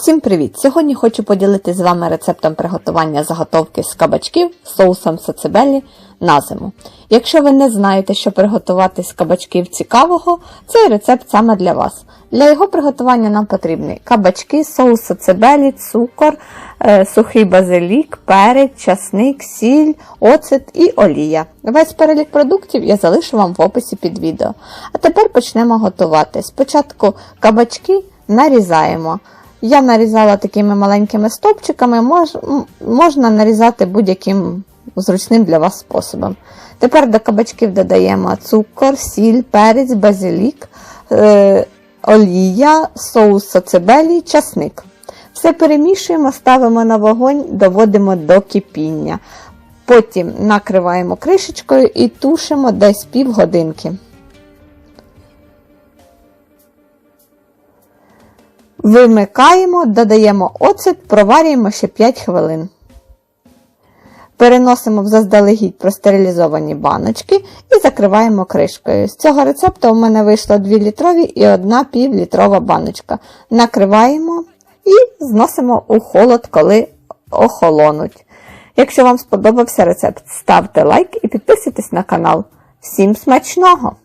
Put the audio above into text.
Всім привіт! Сьогодні хочу поділитися з вами рецептом приготування заготовки з кабачків соусом сацебелі на зиму. Якщо ви не знаєте, що приготувати з кабачків цікавого, цей рецепт саме для вас. Для його приготування нам потрібні кабачки, соус сацебелі, цукор, е, сухий базилік, перець, часник, сіль, оцет і олія. Весь перелік продуктів я залишу вам в описі під відео. А тепер почнемо готувати. Спочатку кабачки нарізаємо. Я нарізала такими маленькими стопчиками, мож, можна нарізати будь-яким зручним для вас способом. Тепер до кабачків додаємо цукор, сіль, перець, базилік, е, олія, соус соцебелі, часник. Все перемішуємо, ставимо на вогонь, доводимо до кипіння. Потім накриваємо кришечкою і тушимо десь півгодинки. Вимикаємо, додаємо оцет, проварюємо ще 5 хвилин. Переносимо в заздалегідь простерилізовані баночки і закриваємо кришкою. З цього рецепту у мене вийшло 2 літрові і 1 півлітрова баночка. Накриваємо і зносимо у холод, коли охолонуть. Якщо вам сподобався рецепт, ставте лайк і підписуйтесь на канал. Всім смачного!